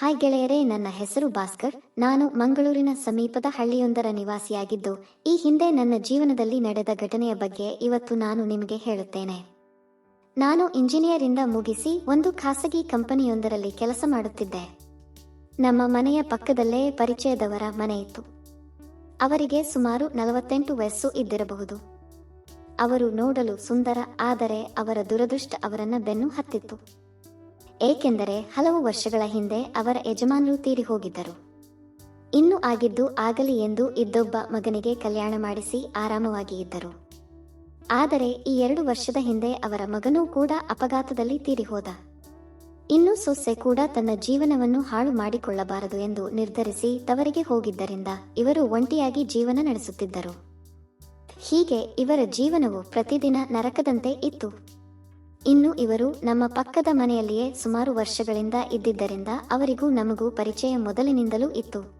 Hi ಗೆಳೆಯರೇ, ನನ್ನ ಹೆಸರು ಭಾಸ್ಕರ್. ನಾನು ಮಂಗಳೂರಿನ ಸಮೀಪದ ಹಳ್ಳಿಯೊಂದರ ನಿವಾಸಿಯಾಗಿದ್ದು, ಈ ಹಿಂದೆ ನನ್ನ ಜೀವನದಲ್ಲಿ ನಡೆದ ಘಟನೆಯ ಬಗ್ಗೆ ಇವತ್ತು ನಾನು ನಿಮಗೆ ಹೇಳುತ್ತೇನೆ. ನಾನು ಇಂಜಿನಿಯರ್ ಇಂದ ಮುಗಿಸಿ ಒಂದು ಖಾಸಗಿ ಕಂಪನಿಯೊಂದರಲ್ಲಿ ಕೆಲಸ ಮಾಡುತ್ತಿದ್ದೆ. ನಮ್ಮ ಮನೆಯ ಪಕ್ಕದಲ್ಲೇ ಪರಿಚಯದವರ ಮನೆ ಇತ್ತು. ಅವರಿಗೆ ಸುಮಾರು ನಲವತ್ತೆಂಟು ವಯಸ್ಸು ಇದ್ದಿರಬಹುದು. ಅವರು ನೋಡಲು ಸುಂದರ, ಆದರೆ ಅವರ ದುರದೃಷ್ಟ ಅವರನ್ನ ಬೆನ್ನು ಹತ್ತಿತ್ತು. ಏಕೆಂದರೆ ಹಲವು ವರ್ಷಗಳ ಹಿಂದೆ ಅವರ ಯಜಮಾನರು ತೀರಿ ಹೋಗಿದ್ದರು. ಇನ್ನು ಆಗಿದ್ದು ಆಗಲಿ ಎಂದು ಇದ್ದೊಬ್ಬ ಮಗನಿಗೆ ಕಲ್ಯಾಣ ಮಾಡಿಸಿ ಆರಾಮವಾಗಿ ಇದ್ದರು. ಆದರೆ ಈ ಎರಡು ವರ್ಷದ ಹಿಂದೆ ಅವರ ಮಗನೂ ಕೂಡ ಅಪಘಾತದಲ್ಲಿ ತೀರಿ ಹೋದ. ಇನ್ನು ಸೊಸೆ ಕೂಡ ತನ್ನ ಜೀವನವನ್ನು ಹಾಳು ಮಾಡಿಕೊಳ್ಳಬಾರದು ಎಂದು ನಿರ್ಧರಿಸಿ ತವರಿಗೆ ಹೋಗಿದ್ದರಿಂದ ಇವರು ಒಂಟಿಯಾಗಿ ಜೀವನ ನಡೆಸುತ್ತಿದ್ದರು. ಹೀಗೆ ಇವರ ಜೀವನವು ಪ್ರತಿದಿನ ನರಕದಂತೆ ಇತ್ತು. ಇನ್ನು ಇವರು ನಮ್ಮ ಪಕ್ಕದ ಮನೆಯಲ್ಲಿಯೇ ಸುಮಾರು ವರ್ಷಗಳಿಂದ ಇದ್ದಿದ್ದರಿಂದ ಅವರಿಗೂ ನಮಗೂ ಪರಿಚಯ ಮೊದಲಿನಿಂದಲೂ ಇತ್ತು.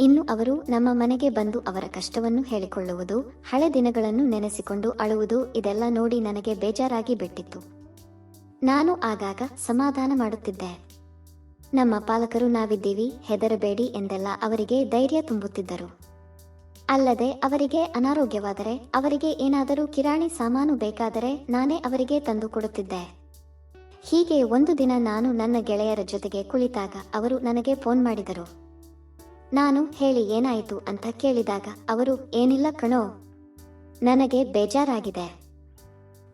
ಇನ್ನು ಅವರು ನಮ್ಮ ಮನೆಗೆ ಬಂದು ಅವರ ಕಷ್ಟವನ್ನು ಹೇಳಿಕೊಳ್ಳುವುದು, ಹಳೆ ದಿನಗಳನ್ನು ನೆನೆಸಿಕೊಂಡು ಅಳುವುದು ಇದೆಲ್ಲ ನೋಡಿ ನನಗೆ ಬೇಜಾರಾಗಿ ಬಿಟ್ಟಿತ್ತು. ನಾನು ಆಗಾಗ ಸಮಾಧಾನ ಮಾಡುತ್ತಿದ್ದೆ. ನಮ್ಮ ಪಾಲಕರು ನಾವಿದ್ದೀವಿ, ಹೆದರಬೇಡಿ ಎಂದೆಲ್ಲ ಅವರಿಗೆ ಧೈರ್ಯ ತುಂಬುತ್ತಿದ್ದರು. ಅಲ್ಲದೆ ಅವರಿಗೆ ಅನಾರೋಗ್ಯವಾದರೆ ಅವರಿಗೆ ಏನಾದರೂ ಕಿರಾಣಿ ಸಾಮಾನು ಬೇಕಾದರೆ ನಾನೇ ಅವರಿಗೆ ತಂದು ಕೊಡುತ್ತಿದ್ದೆ. ಹೀಗೆ ಒಂದು ದಿನ ನಾನು ನನ್ನ ಗೆಳೆಯರ ಜೊತೆಗೆ ಕುಳಿತಾಗ ಅವರು ನನಗೆ ಫೋನ್ ಮಾಡಿದರು. ನಾನು ಹೇಳಿ ಏನಾಯಿತು ಅಂತ ಕೇಳಿದಾಗ ಅವರು ಏನಿಲ್ಲ ಕಣೋ, ನನಗೆ ಬೇಜಾರಾಗಿದೆ.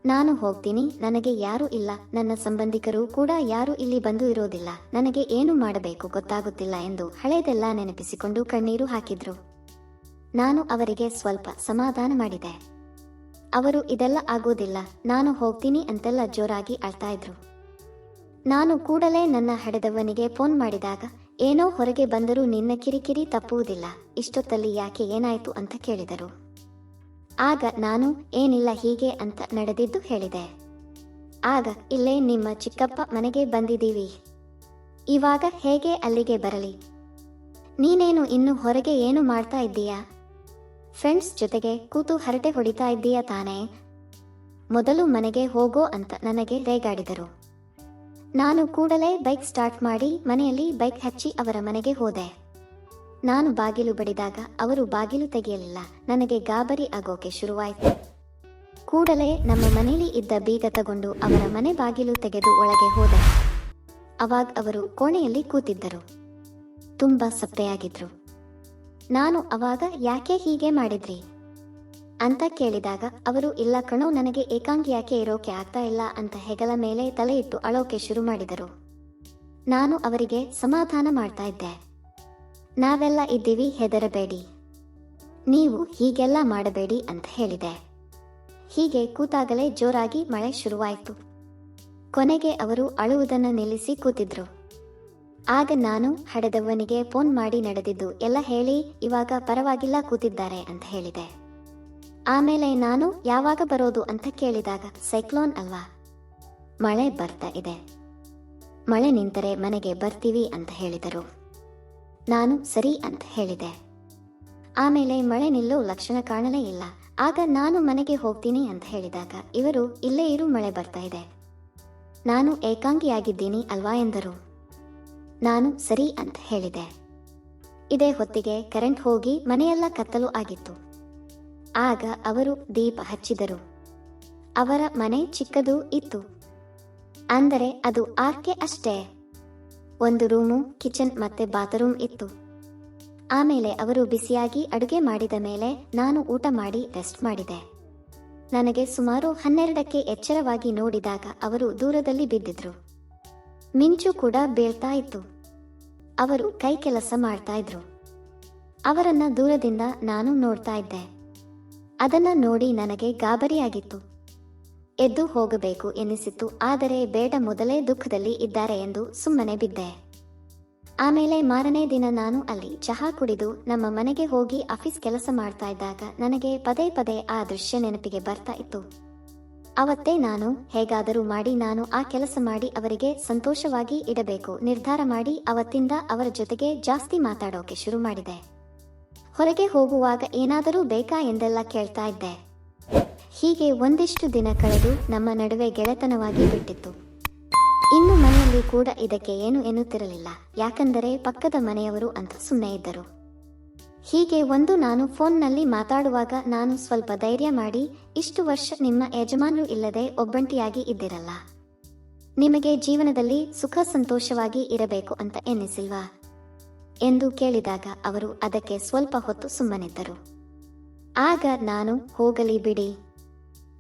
ನಾನು ಹೋಗ್ತೀನಿ, ನನಗೆ ಯಾರೂ ಇಲ್ಲ, ನನ್ನ ಸಂಬಂಧಿಕರು ಕೂಡ ಯಾರೂ ಇಲ್ಲಿ ಬಂದು ಇರೋದಿಲ್ಲ, ನನಗೆ ಏನು ಮಾಡಬೇಕು ಗೊತ್ತಾಗುತ್ತಿಲ್ಲ ಎಂದು ಹಳೆದೆಲ್ಲ ನೆನಪಿಸಿಕೊಂಡು ಕಣ್ಣೀರು ಹಾಕಿದ್ರು. ನಾನು ಅವರಿಗೆ ಸ್ವಲ್ಪ ಸಮಾಧಾನ ಮಾಡಿದೆ. ಅವರು, ಇದೆಲ್ಲ ಆಗೋದಿಲ್ಲ, ನಾನು ಹೋಗ್ತೀನಿ ಅಂತೆಲ್ಲ ಜೋರಾಗಿ ಅಳ್ತಾ ಇದ್ರು. ನಾನು ಕೂಡಲೇ ನನ್ನ ಹಡೆದವನಿಗೆ ಫೋನ್ ಮಾಡಿದಾಗ, ಏನೋ ಹೊರಗೆ ಬಂದರೂ ನಿನ್ನ ಕಿರಿಕಿರಿ ತಪ್ಪುವುದಿಲ್ಲ, ಇಷ್ಟೊತ್ತಲ್ಲಿ ಯಾಕೆ ಏನಾಯ್ತು ಅಂತ ಕೇಳಿದರು. ಆಗ ನಾನು, ಏನಿಲ್ಲ ಹೀಗೆ ಅಂತ ನಡೆದಿದ್ದು ಹೇಳಿದೆ. ಆಗ, ಇಲ್ಲೇ ನಿಮ್ಮ ಚಿಕ್ಕಪ್ಪ ಮನೆಗೆ ಬಂದಿದ್ದೀವಿ. ಇವಾಗ ಹೇಗೆ ಅಲ್ಲಿಗೆ ಬರಲಿ? ನೀನೇನು ಇನ್ನು ಹೊರಗೆ ಏನು ಮಾಡ್ತಾ ಇದ್ದೀಯಾ? ಫ್ರೆಂಡ್ಸ್ ಜೊತೆಗೆ ಕೂತು ಹರಟೆ ಹೊಡಿತಾ ಇದ್ದೀಯ ತಾನೇ? ಮೊದಲು ಮನೆಗೆ ಹೋಗೋ ಅಂತ ನನಗೆ ರೇಗಾಡಿದರು. ನಾನು ಕೂಡಲೇ ಬೈಕ್ ಸ್ಟಾರ್ಟ್ ಮಾಡಿ ಮನೆಯಲ್ಲಿ ಬೈಕ್ ಹಚ್ಚಿ ಅವರ ಮನೆಗೆ ಹೋದೆ. ನಾನು ಬಾಗಿಲು ಬಡಿದಾಗ ಅವರು ಬಾಗಿಲು ತೆಗೆಯಲಿಲ್ಲ. ನನಗೆ ಗಾಬರಿ ಆಗೋಕೆ ಶುರುವಾಯಿತು. ಕೂಡಲೇ ನಮ್ಮ ಮನೆಯಲ್ಲಿ ಇದ್ದ ಬೀಗ ತಗೊಂಡು ಅವರ ಮನೆ ಬಾಗಿಲು ತೆಗೆದು ಒಳಗೆ ಹೋದೆ. ಅವಾಗ ಅವರು ಕೋಣೆಯಲ್ಲಿ ಕೂತಿದ್ದರು. ತುಂಬಾ ಸಪ್ಪೆಯಾಗಿದ್ರು. ನಾನು ಅವಾಗ ಯಾಕೆ ಹೀಗೆ ಮಾಡಿದ್ರಿ? ಅಂತ ಕೇಳಿದಾಗ, ಅವರು, ಇಲ್ಲ ಕಣೋ, ನನಗೆ ಏಕಾಂಗಿ ಯಾಕೆ ಇರೋಕೆ ಆಗ್ತಾ ಇಲ್ಲ ಅಂತ ಹೆಗಲ ಮೇಲೆ ತಲೆ ಇಟ್ಟು ಅಳೋಕೆ ಶುರು ಮಾಡಿದರು. ನಾನು ಅವರಿಗೆ ಸಮಾಧಾನ ಮಾಡ್ತಾ ಇದ್ದೆ. ನಾವೆಲ್ಲ ಇದ್ದೀವಿ, ಹೆದರಬೇಡಿ. ನೀವು ಹೀಗೆಲ್ಲ ಮಾಡಬೇಡಿ ಅಂತ ಹೇಳಿದೆ. ಹೀಗೆ ಕೂತಾಗಲೇ ಜೋರಾಗಿ ಮಳೆ ಶುರುವಾಯಿತು. ಕೊನೆಗೆ ಅವರು ಅಳುವುದನ್ನು ನಿಲ್ಲಿಸಿ ಕೂತಿದ್ರು. ಆಗ ನಾನು ಹಡೆದವ್ವನಿಗೆ ಫೋನ್ ಮಾಡಿ ನಡೆದಿದ್ದು, ಎಲ್ಲ ಹೇಳಿ, ಇವಾಗ ಪರವಾಗಿಲ್ಲ ಕೂತಿದ್ದಾರೆ ಅಂತ ಹೇಳಿದೆ. ಆಮೇಲೆ ನಾನು ಯಾವಾಗ ಬರೋದು ಅಂತ ಕೇಳಿದಾಗ, ಸೈಕ್ಲೋನ್ ಅಲ್ವಾ? ಮಳೆ ಬರ್ತಾ ಇದೆ. ಮಳೆ ನಿಂತರೆ ಮನೆಗೆ ಬರ್ತೀವಿ ಅಂತ ಹೇಳಿದರು. ನಾನು ಸರಿ ಅಂತ ಹೇಳಿದೆ. ಆಮೇಲೆ ಮಳೆ ನಿಲ್ಲೋ ಲಕ್ಷಣ ಕಾಣಲೇ ಇಲ್ಲ. ಆಗ ನಾನು ಮನೆಗೆ ಹೋಗ್ತೀನಿ ಅಂತ ಹೇಳಿದಾಗ, ಇವರು ಇಲ್ಲೇ ಇರು ಮಳೆ ಬರ್ತಾ ಇದೆ. ನಾನು ಏಕಾಂಗಿಯಾಗಿದ್ದೀನಿ ಅಲ್ವಾ ಎಂದರು. ನಾನು ಸರಿ ಅಂತ ಹೇಳಿದೆ. ಇದೇ ಹೊತ್ತಿಗೆ ಕರೆಂಟ್ ಹೋಗಿ ಮನೆಯೆಲ್ಲ ಕತ್ತಲು ಆಗಿತ್ತು. ಆಗ ಅವರು ದೀಪ ಹಚ್ಚಿದರು. ಅವರ ಮನೆ ಚಿಕ್ಕದು ಇತ್ತು. ಅಂದರೆ ಅದು ಆರ್ಕೆ ಅಷ್ಟೇ. ಒಂದು ರೂಮು, ಕಿಚನ್ ಮತ್ತೆ ಬಾತ್ರೂಮ್ ಇತ್ತು. ಆಮೇಲೆ ಅವರು ಬಿಸಿಯಾಗಿ ಅಡುಗೆ ಮಾಡಿದ ಮೇಲೆ ನಾನು ಊಟ ಮಾಡಿ ರೆಸ್ಟ್ ಮಾಡಿದೆ. ನನಗೆ ಸುಮಾರು ಹನ್ನೆರಡಕ್ಕೆ ಎಚ್ಚರವಾಗಿ ನೋಡಿದಾಗ ಅವರು ದೂರದಲ್ಲಿ ಬಿದ್ದಿದ್ರು. ಮಿಂಚು ಕೂಡ ಬೀಳ್ತಾ ಇತ್ತು. ಅವರು ಕೈ ಕೆಲಸ ಮಾಡ್ತಾ ಇದ್ರು. ಅವರನ್ನ ದೂರದಿಂದ ನಾನು ನೋಡ್ತಾ ಇದ್ದೆ. ಅದನ್ನ ನೋಡಿ ನನಗೆ ಗಾಬರಿಯಾಗಿತ್ತು. ಎದ್ದು ಹೋಗಬೇಕು ಎನಿಸಿತು, ಆದರೆ ಬೇಡ ಮೊದಲೇ ದುಃಖದಲ್ಲಿ ಇದ್ದಾರೆ ಎಂದು ಸುಮ್ಮನೆ ಬಿದ್ದೆ. ಆಮೇಲೆ ಮಾರನೇ ದಿನ ನಾನು ಅಲ್ಲಿ ಚಹಾ ಕುಡಿದು ನಮ್ಮ ಮನೆಗೆ ಹೋಗಿ ಆಫೀಸ್ ಕೆಲಸ ಮಾಡ್ತಾ ಇದ್ದಾಗ ನನಗೆ ಪದೇ ಪದೇ ಆ ದೃಶ್ಯ ನೆನಪಿಗೆ ಬರ್ತಾ ಇತ್ತು. ಅವತ್ತೇ ನಾನು, ಹೇಗಾದರೂ ಮಾಡಿ ನಾನು ಆ ಕೆಲಸ ಮಾಡಿ ಅವರಿಗೆ ಸಂತೋಷವಾಗಿ ಇಡಬೇಕು. ನಿರ್ಧಾರ ಮಾಡಿ ಅವತ್ತಿಂದ ಅವರ ಜೊತೆಗೆ ಜಾಸ್ತಿ ಮಾತಾಡೋಕೆ ಶುರು ಮಾಡಿದೆ. ಹೊರಗೆ ಹೋಗುವಾಗ ಏನಾದರೂ ಬೇಕಾ ಎಂದೆಲ್ಲ ಕೇಳ್ತಾ ಇದ್ದೆ. ಹೀಗೆ ಒಂದಿಷ್ಟು ದಿನ ಕಳೆದು ನಮ್ಮ ನಡುವೆ ಗೆಳೆತನವಾಗಿ ಬಿಟ್ಟಿತ್ತು. ಇನ್ನು ಮನೆಯಲ್ಲಿ ಕೂಡ ಇದಕ್ಕೆ ಏನು ಎನ್ನುತ್ತಿರಲಿಲ್ಲ. ಯಾಕಂದರೆ ಪಕ್ಕದ ಮನೆಯವರು ಅಂತ ಸುಮ್ಮನೆ ಇದ್ದರು. ಹೀಗೆ ಒಂದು ನಾನು ಫೋನ್ನಲ್ಲಿ ಮಾತಾಡುವಾಗ ನಾನು ಸ್ವಲ್ಪ ಧೈರ್ಯ ಮಾಡಿ, ಇಷ್ಟು ವರ್ಷ ನಿಮ್ಮ ಯಜಮಾನರು ಇಲ್ಲದೆ ಒಬ್ಬಂಟಿಯಾಗಿ ಇದ್ದಿರಲ್ಲ. ನಿಮಗೆ ಜೀವನದಲ್ಲಿ ಸುಖ ಸಂತೋಷವಾಗಿ ಇರಬೇಕು ಅಂತ ಎನ್ನಿಸಿಲ್ವಾ? ಎಂದು ಕೇಳಿದಾಗ ಅವರು ಅದಕ್ಕೆ ಸ್ವಲ್ಪ ಹೊತ್ತು ಸುಮ್ಮನಿದ್ದರು. ಆಗ ನಾನು, ಹೋಗಲಿ ಬಿಡಿ.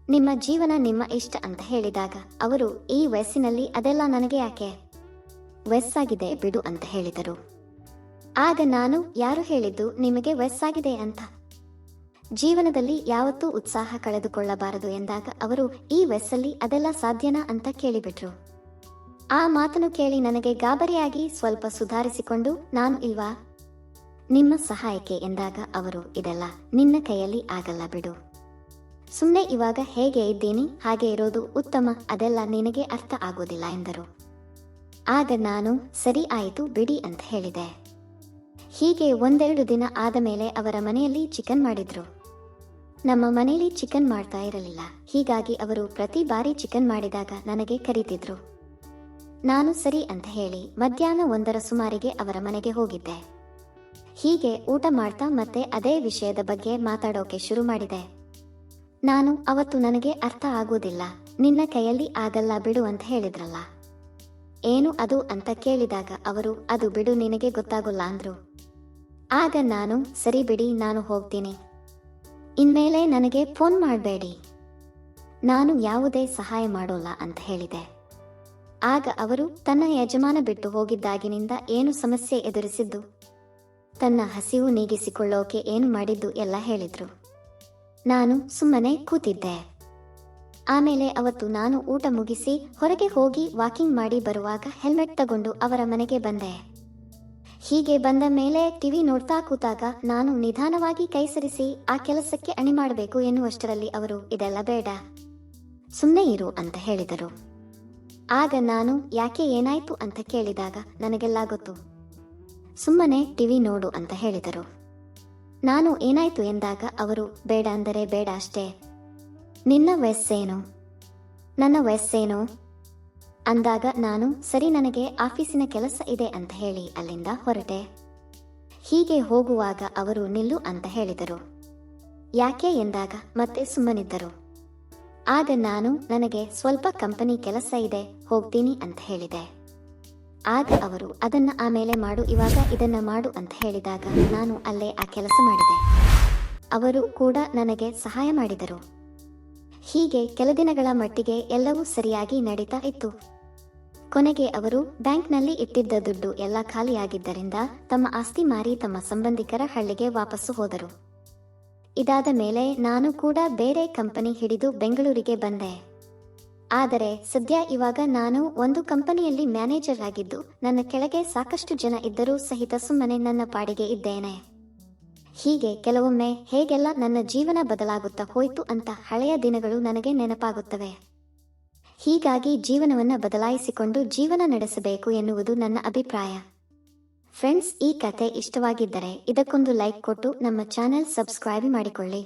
ನಿಮ್ಮ ಜೀವನ ನಿಮ್ಮ ಇಷ್ಟ ಅಂತ ಹೇಳಿದಾಗ ಅವರು, ಈ ವಯಸ್ಸಿನಲ್ಲಿ ಅದೆಲ್ಲ ನನಗೆ ಯಾಕೆ? ವಯಸ್ಸಾಗಿದೆ ಬಿಡು ಅಂತ ಹೇಳಿದರು. ಆಗ ನಾನು ಯಾರು ಹೇಳಿದ್ದು ನಿಮಗೆ ವಯಸ್ಸಾಗಿದೆ ಅಂತ? ಜೀವನದಲ್ಲಿ ಯಾವತ್ತೂ ಉತ್ಸಾಹ ಕಳೆದುಕೊಳ್ಳಬಾರದು ಎಂದಾಗ ಅವರು ಈ ವಯಸ್ಸಲ್ಲಿ ಅದೆಲ್ಲ ಸಾಧ್ಯನಾ ಅಂತ ಕೇಳಿಬಿಟ್ರು. ಆ ಮಾತನ್ನು ಕೇಳಿ ನನಗೆ ಗಾಬರಿಯಾಗಿ ಸ್ವಲ್ಪ ಸುಧಾರಿಸಿಕೊಂಡು ನಾನು ಇಲ್ವಾ? ನಿಮ್ಮ ಸಹಾಯಕ್ಕೆ ಎಂದಾಗ ಅವರು ಇದೆಲ್ಲ ನಿನ್ನ ಕೈಯಲ್ಲಿ ಆಗಲ್ಲ ಬಿಡು. ಸುಮ್ಮನೆ ಇವಾಗ ಹೇಗೆ ಇದ್ದೀನಿ, ಹಾಗೆ ಇರೋದು ಉತ್ತಮ, ಅದೆಲ್ಲ ನಿನಗೆ ಅರ್ಥ ಆಗೋದಿಲ್ಲ ಎಂದರು. ಆಗ ನಾನು ಸರಿ ಆಯಿತು ಬಿಡಿ ಅಂತ ಹೇಳಿದೆ. ಹೀಗೆ ಒಂದೆರಡು ದಿನ ಆದ ಮೇಲೆ ಅವರ ಮನೆಯಲ್ಲಿ ಚಿಕನ್ ಮಾಡಿದ್ರು. ನಮ್ಮ ಮನೆಯಲ್ಲಿ ಚಿಕನ್ ಮಾಡ್ತಾ ಇರಲಿಲ್ಲ. ಹೀಗಾಗಿ ಅವರು ಪ್ರತಿ ಬಾರಿ ಚಿಕನ್ ಮಾಡಿದಾಗ ನನಗೆ ಕರೀತಿದ್ರು. ನಾನು ಸರಿ ಅಂತ ಹೇಳಿ ಮಧ್ಯಾಹ್ನ ಒಂದರ ಸುಮಾರಿಗೆ ಅವರ ಮನೆಗೆ ಹೋಗಿದ್ದೆ. ಹೀಗೆ ಊಟ ಮಾಡ್ತಾ ಮತ್ತೆ ಅದೇ ವಿಷಯದ ಬಗ್ಗೆ ಮಾತಾಡೋಕೆ ಶುರು ಮಾಡಿದೆ. ನಾನು, ಅವತ್ತು ನನಗೆ ಅರ್ಥ ಆಗೋದಿಲ್ಲ ನಿನ್ನ ಕೈಯಲ್ಲಿ ಆಗಲ್ಲ ಬಿಡು ಅಂತ ಹೇಳಿದ್ರಲ್ಲ. ಏನು ಅದು ಅಂತ ಕೇಳಿದಾಗ ಅವರು, ಅದು ಬಿಡು ನಿನಗೆ ಗೊತ್ತಾಗೋಲ್ಲ ಅಂದ್ರು. ಆಗ ನಾನು, ಸರಿ ಬಿಡಿ, ನಾನು ಹೋಗ್ತೀನಿ. ಇನ್ಮೇಲೆ ನನಗೆ ಫೋನ್ ಮಾಡಬೇಡಿ. ನಾನು ಯಾವುದೇ ಸಹಾಯ ಮಾಡೋಲ್ಲ ಅಂತ ಹೇಳಿದೆ. ಆಗ ಅವರು ತನ್ನ ಯಜಮಾನ ಬಿಟ್ಟು ಹೋಗಿದ್ದಾಗಿನಿಂದ ಏನು ಸಮಸ್ಯೆ ಎದುರಿಸಿದ್ದು? ತನ್ನ ಹಸಿವು ನೀಗಿಸಿಕೊಳ್ಳೋಕೆ ಏನು ಮಾಡಿದ್ದು ಎಲ್ಲ ಹೇಳಿದ್ರು. ನಾನು ಸುಮ್ಮನೆ ಕೂತಿದ್ದೆ. ಆಮೇಲೆ ಅವತ್ತು ನಾನು ಊಟ ಮುಗಿಸಿ ಹೊರಗೆ ಹೋಗಿ ವಾಕಿಂಗ್ ಮಾಡಿ ಬರುವಾಗ ಹೆಲ್ಮೆಟ್ ತಗೊಂಡು ಅವರ ಮನೆಗೆ ಬಂದೆ. ಹೀಗೆ ಬಂದ ಮೇಲೆ ಟಿವಿ ನೋಡ್ತಾ ಕೂತಾಗ ನಾನು ನಿಧಾನವಾಗಿ ಕೈಸರಿಸಿ ಆ ಕೆಲಸಕ್ಕೆ ಅಣಿ ಮಾಡಬೇಕು ಎನ್ನುವಷ್ಟರಲ್ಲಿ ಅವರು, ಇದೆಲ್ಲ ಬೇಡ ಸುಮ್ಮನೆ ಇರು ಅಂತ ಹೇಳಿದರು. ಆಗ ನಾನು, ಯಾಕೆ ಏನಾಯ್ತು ಅಂತ ಕೇಳಿದಾಗ ನನಗೆಲ್ಲ ಗೊತ್ತು. ಸುಮ್ಮನೆ ಟಿವಿ ನೋಡು ಅಂತ ಹೇಳಿದರು. ನಾನು, ಏನಾಯ್ತು ಎಂದಾಗ ಅವರು, ಬೇಡ ಅಂದರೆ ಬೇಡ ಅಷ್ಟೇ. ನಿನ್ನ ವಯಸ್ಸೇನು? ನನ್ನ ವಯಸ್ಸೇನು? ಅಂದಾಗ ನಾನು, ಸರಿ ನನಗೆ ಆಫೀಸಿನ ಕೆಲಸ ಇದೆ ಅಂತ ಹೇಳಿ ಅಲ್ಲಿಂದ ಹೊರಟೆ. ಹೀಗೆ ಹೋಗುವಾಗ ಅವರು ನಿಲ್ಲು ಅಂತ ಹೇಳಿದರು. ಯಾಕೆ ಎಂದಾಗ ಮತ್ತೆ ಸುಮ್ಮನಿದ್ದರು. ಆಗ ನಾನು, ನನಗೆ ಸ್ವಲ್ಪ ಕಂಪನಿ ಕೆಲಸ ಇದೆ, ಹೋಗ್ತೀನಿ ಅಂತ ಹೇಳಿದೆ. ಆಗ ಅವರು, ಅದನ್ನ ಆಮೇಲೆ ಮಾಡು, ಇವಾಗ ಇದನ್ನ ಮಾಡು ಅಂತ ಹೇಳಿದಾಗ ನಾನು ಅಲ್ಲೇ ಆ ಕೆಲಸ ಮಾಡಿದೆ. ಅವರು ಕೂಡ ನನಗೆ ಸಹಾಯ ಮಾಡಿದರು. ಹೀಗೆ ಕೆಲ ದಿನಗಳ ಮಟ್ಟಿಗೆ ಎಲ್ಲವೂ ಸರಿಯಾಗಿ ನಡೀತಾ ಇತ್ತು. ಕೊನೆಗೆ ಅವರು ಬ್ಯಾಂಕ್ನಲ್ಲಿ ಇಟ್ಟಿದ್ದ ದುಡ್ಡು ಎಲ್ಲ ಖಾಲಿಯಾಗಿದ್ದರಿಂದ ತಮ್ಮ ಆಸ್ತಿ ಮಾರಿ ತಮ್ಮ ಸಂಬಂಧಿಕರ ಹಳ್ಳಿಗೆ ವಾಪಸ್ಸು ಹೋದರು. ಇದಾದ ಮೇಲೆ ನಾನು ಕೂಡ ಬೇರೆ ಕಂಪನಿ ಹಿಡಿದು ಬೆಂಗಳೂರಿಗೆ ಬಂದೆ. ಆದರೆ ಸದ್ಯ ಇವಾಗ ನಾನು ಒಂದು ಕಂಪನಿಯಲ್ಲಿ ಮ್ಯಾನೇಜರ್ ಆಗಿದ್ದು ನನ್ನ ಕೆಳಗೆ ಸಾಕಷ್ಟು ಜನ ಇದ್ದರೂ ಸಹಿತ ಸುಮ್ಮನೆ ನನ್ನ ಪಾಡಿಗೆ ಇದ್ದೇನೆ. ಹೀಗೆ ಕೆಲವೊಮ್ಮೆ ಹೇಗೆಲ್ಲ ನನ್ನ ಜೀವನ ಬದಲಾಗುತ್ತಾ ಹೋಯ್ತು ಅಂತ ಹಳೆಯ ದಿನಗಳು ನನಗೆ ನೆನಪಾಗುತ್ತವೆ. ಹೀಗಾಗಿ ಜೀವನವನ್ನು ಬದಲಾಯಿಸಿಕೊಂಡು ಜೀವನ ನಡೆಸಬೇಕು ಎನ್ನುವುದು ನನ್ನ ಅಭಿಪ್ರಾಯ. ಫ್ರೆಂಡ್ಸ್ ಈ ಕತೆ ಇಷ್ಟವಾಗಿದ್ದರೆ ಇದಕ್ಕೊಂದು ಲೈಕ್ ಕೊಟ್ಟು ನಮ್ಮ ಚಾನೆಲ್ ಸಬ್ಸ್ಕ್ರೈಬ್ ಮಾಡಿಕೊಳ್ಳಿ.